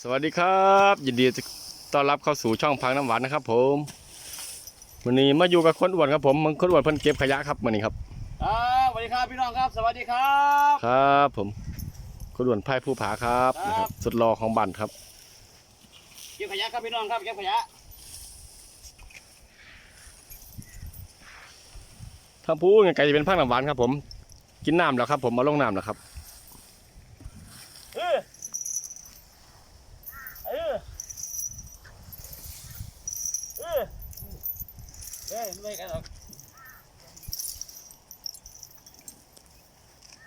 สวัสดีครับ ยินดีต้อนรับเข้าสู่ช่องพังน้ำหวานนะครับ ผมวันนี้มาอยู่กับคนอ้วนครับผมมันคนอ้วนเพิ่นเก็บขยะครับวันนี้ครับครับสวัสดีครับพี่น้องครับ สวัสดีครับครับ ผมคนอ้วนพายผู้ผาครับครับนะครับสุดรอของบันครับเก็บขยะครับพี่น้องครับเก็บขยะทางผู้ไกลจะเป็นพังน้ำหวานครับ ผม กินน้ำแล้วครับ ผมมาลงน้ำแล้วครับ เออเออเออ เฮ้ยไม่กันหรอก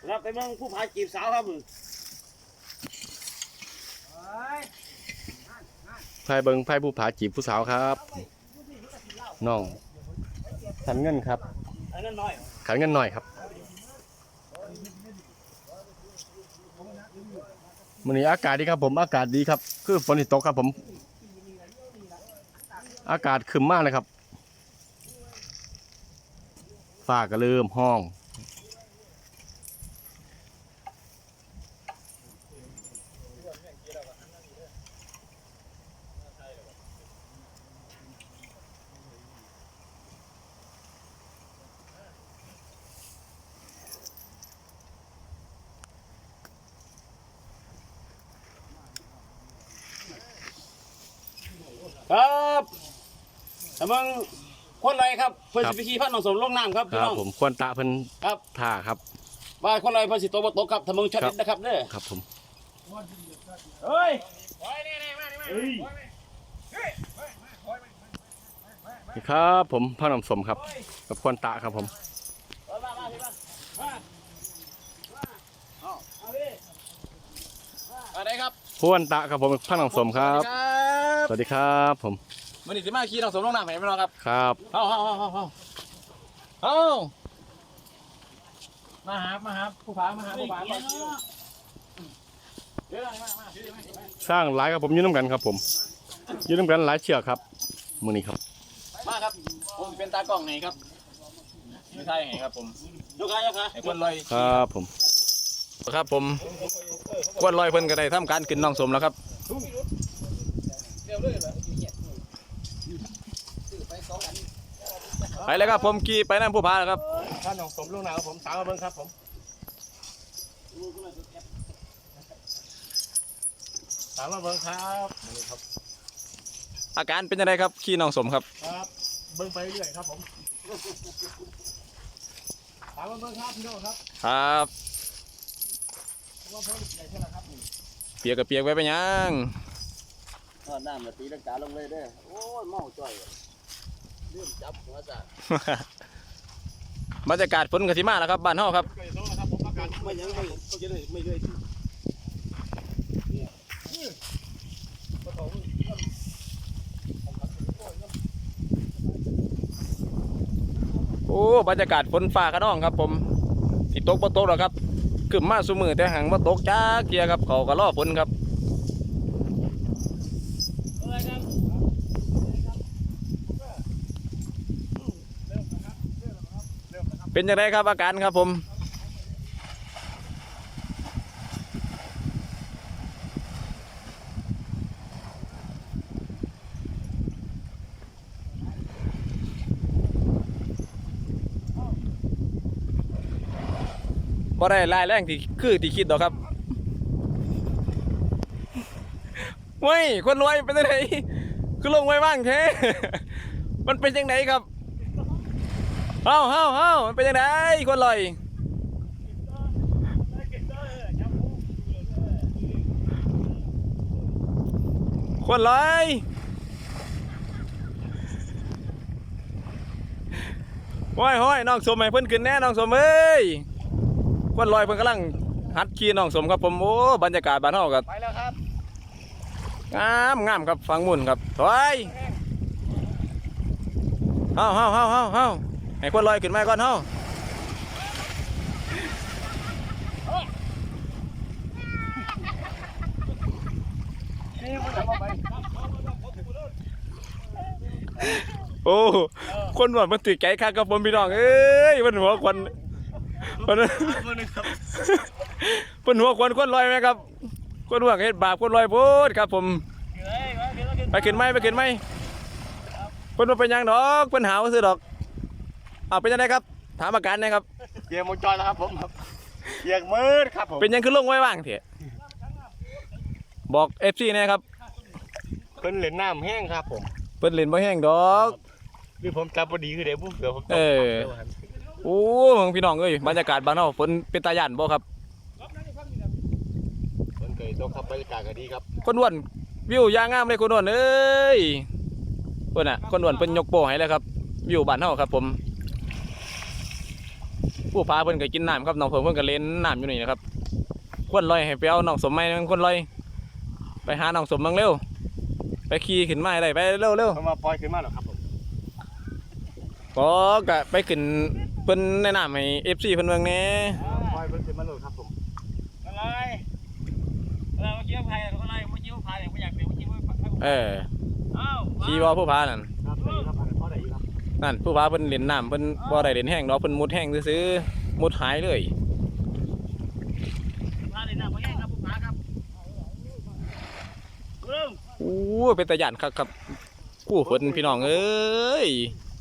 รับไปเมืองผู้พาจีบสาวครับมึงพายเบิงพายผู้ผาจีบผู้สาวครับน้องขันเงินครับอันนั้นน้อยขันเงินหน่อยครับวันนี้อากาศดีครับผมอากาศดีครับ คือฝนที่ตกครับผม อากาศครึมมากเลยครับ ฟ้าก็เริ่มห้อง ครับแต่เมื องคนไรครับเพื่อนสิไปขี่พัดหนองสมลงน้ำครับคพี่รัน้บองผมควรตะเพิ่นครับท่าครับ ว่าคนไรเพื่อนสิโตบ่ตกครับถ้ามึงช็อตครับเด็ดนะครับเด้อครับผมเฮ้ยนี่ครับผมพ่อหนำสมครับ กับควรตะครับผมมามามาพี่มามามาเอาเอาพี่มาได้ครับควรตะครับผมพ่อหนำสมครับ สวัสดีครับสวัสดีครับผม มันนี่สิมาขี่น้องสมลงน้ำไหนพี่น้องครับครับเอาเอาเอาเอาเอาเอามาหามาหาผู้ผามาหาผู้ผาก่อนเดี๋ยวมามามาเดี๋ยวมาเดี๋ยวมาสร้างหลายครับผมอยืนน้ำกันครับผมอยืนน้ำกันหลายเชือกครับมือนี้ครับมาครับ ผมเป็นตากล้องไงครับไม่ใช่ไงครับผมยกขายกขาไอ้คนลอยครับผม ครับผมกวนลอยเพิ่นก็ได้ทำการขึ้นน้องสมแล้วครับ ไปเลยครับผมขี่ไปนั่นผู้พาแล้วครับพ่อหนำสมลูกหนาวผมสามมาเบิ้งครับผมสามมาเบิ้งครับมือนี้ครับ อาการเป็นยังไงครับขี่น้องสมครับครับเบิ้งไปเรื่อยครับผมสามมาเบิ้งครับพี่น้องครับครับว่าเพิ่มใหญ่เท่าไหร่ครับนี่เปียกกับเปียกไว้ไปยังทอดน้ำมาตีลังกาลงเลยเด้อโอ้ยเมาจ่อย เรื่องจับหัวสาบรรยากาศฝนกระสิมาแล้วครับบ้านเฮาครับก็จะต้องครับผมอาการไม่ยังไม่เขาจะได้ไม่เลยโอ้บรรยากาศฝนฟ้าขนองครับ ผมสิตกบ่ตกหรอครับขึ้นมาสุมือแต่หังบ่ตกจ้าเกียครับเขาก็รอฝนครับ เป็นยังไงครับอาการครับผม บ่ได้ลายแรงที่คือที่คิดดอกครับเว้ยคนรวยเป็นยังไงคือลงไว้บ้างแท้ มันเป็นยังไงครับ เฮ้าเฮ้าเฮ้ามันเป็นยังไงคนรวยคนรวยห้อยห้อยน้องสมให้เพิ่นขึ้นแน่น้องสมเอ้ยคนลอยเพิ่นกำลังหัดขี่น้องสมครับผมโอ้บรรยากาศบ้านเฮาก็ไปแล้วครับงามงามครับฟังมุ่นครับถอยเฮาเฮาเฮาเฮาเฮา ให้ควันลอยขึ้นมาก่อนเฮาโอ้คนหนวดมันติดไก่คักครับผมพี่น้องเอ้ยมันหัวควันมันเพิ่นหัวควันควันลอยไหมครับคนอ้วเฮ็ดบาปคนลอยโพดครับ ผมไปขึ้นไหมไปขึ้นไหมเพิ่นบ่เป็นยังดอกเพิ่นหาว่าซื้อดอก เอาเป็นจังไดครับ ถามอาการหนะครับ เกียร์วงจรแล้วครับผมครับเกียร์มืดครับผม เป็นหยังคือลงไว้ว่างเถอะบอก FC แนะครับเพิ่นเล่นน้ำแห้งครับผมเพิ่นเล่นบ่แห้งดอก หรือผมจับพอดีคือเดี๋ยวผมเสือผมเออ โอ้มึงพี่น้องเอ้ยบรรยากาศบ้านเฮาฝนเป็นตาย่านบ่ครับเพิ่นเคยตกครับบรรยากาศก็ดีครับคนอ้วนวิวยางงามเลยคนอ้วนเอ้ยเพิ่นน่ะคนอ้วนเพิ่นยกโป้ให้เลยครับวิวบ้านเฮาครับผม ผู้พาเพิ่นก็กินน้ำครับน้องเพิ่นเพิ่นก็เล่นน้ำอยู่นี่นะครับคนลอยให้ไปเอาน้องสมไม้มันคนลอย ไปหาน้องสมบังเร็ว ไปขี่ขึ้นมาให้ได้ไปเร็วเร็วเพิ่นมาปล่อยขึ้นมาหรอครับผมก็กะไปขึ้นเพิ่นแนะนำให้ FC เพิ่นเบิ่งแหน่ปล่อยเพิ่นขึ้นมาเลยครับผมอะไรอะไรเมื่อกี้พายอะไรเมื่อกี้พายไม่อยากเดี๋ยวเมื่อกี้พายเอออ้าวขี่บ่ผู้พานั่น นั่นผู้พาเพิ่นเล่นน้ำเพิ่นบ่ได้เล่นแห้งดอกเพิ่นมุดแห้งซื่อๆมุดหายเลยพายเลยนะพ่อแง่ครับผู้พาครับเริ่มอู้เป็นตาย่านคักครับกู้ฝนพี่น้องเอ้ย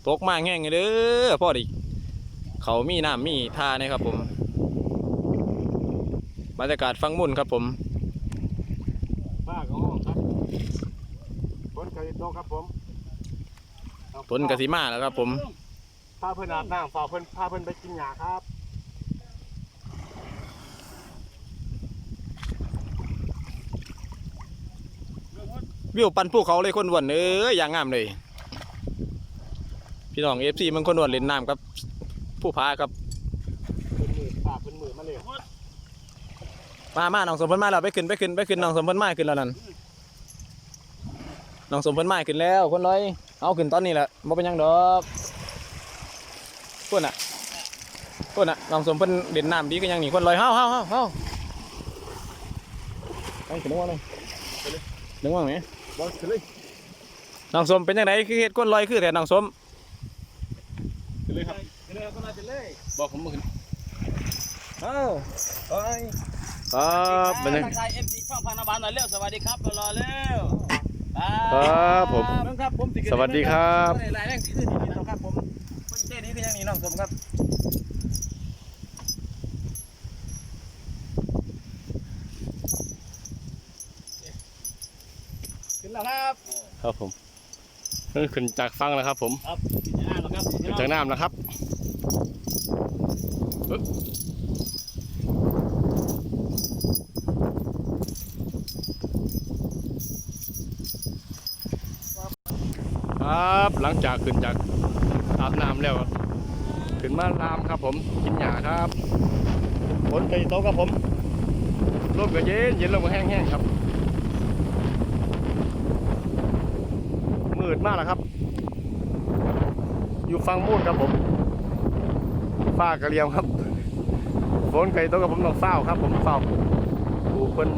ตกมาแห้งเลยเด้อพ่อดิเขามีน้ำมีท่านะครับผมบรรยากาศฟังมุ่นครับผมป้าก็ห้องครับฝนเคยตกครับผม ฝนกสิมาแล้วครับ ผมพาเพิ่นอาบน้ำฝากเพิ่นพาเพิ่นไปกินหญ้าครับวิวปันภูเขาเลยคนอ้วนเอ้ยอย่างงามเลย พี่น้องเอฟซีมันคนอ้วนเล่นน้ำครับ ผู้พาครับเพิ่นมือฝากเพิ่นมือมาเลยมามาน้องสมพลมาแล้วไปขึ้นไปขึ้นไปขึ้นน้องสมพลมาขึ้นแล้วนั่นน้องสมพลมาขึ้นแล้ว คนร้อย เอาขึ้นตอนนี้แหละบ่เป็นหยังดอกพุ่นอะพุ่นอะน้องสมพลเล่นน้ำดีก็ยังนี่คนร้อยเฮาเฮาเฮาเฮาไปขึ้นนึกว่าเลยนึกว่าไหมบอลขึ้นเลยน้องสมเป็นยังไงคือเฮ็ดคนร้อยคือแต่น้องสมขึ้นเลยครับเลยก็มาเลยบอกผมมาขึ้นเออไปครับบรรยากาศทักทายเอฟซีช่องพังน้ำบานหน่อยเร็วสวัสดีครับรอเร็ว ครับผม ครับผมสวัสดีครับ หลายแรงสีขึ้นดีนะครับผมคนเท่นี้ก็ยังหนีน้องสมครับขึ้นแล้วครับครับผมนั่นขึ้นจากฟังแล้วครับ ผมครับอ่านแล้วครับขึ้นจากน้ำนะครับปึ๊บครับ หลังจากขึ้นจากอาบน้ำแล้วขึ้นมาลามครับผมกินหญ้าครับฝนไก่โตครับผมลมก็เย็นเย็นลมก็แห้งๆครับมืดมากแล้วครับ อยู่ฟังมูดครับผมฟ้ากระเลียมครับฝนไก่โตกับผมต้องเฝ้าครับ ผมเฝ้าดูคน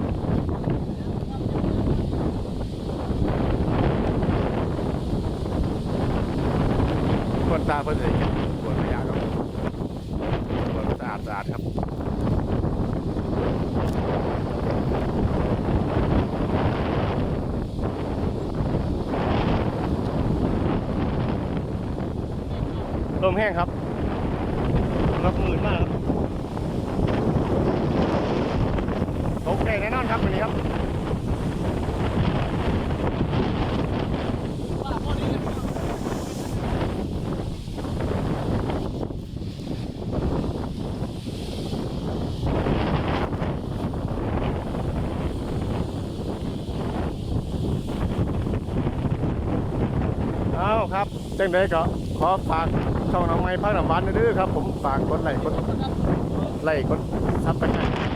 คนตาเพิ่อนเลยครับปวดขยะครับปวดสะอาดสะอาดครับลมแห้งครับรับมืดมากครับตกใจแน่นอนครับวันนี้ครับ ครับ จังไดก็ขอฝากช่องน้องไม้พักน้ำหวานด้วยครับ ผมฝากกดไลค์กดไลค์กดซับไปให้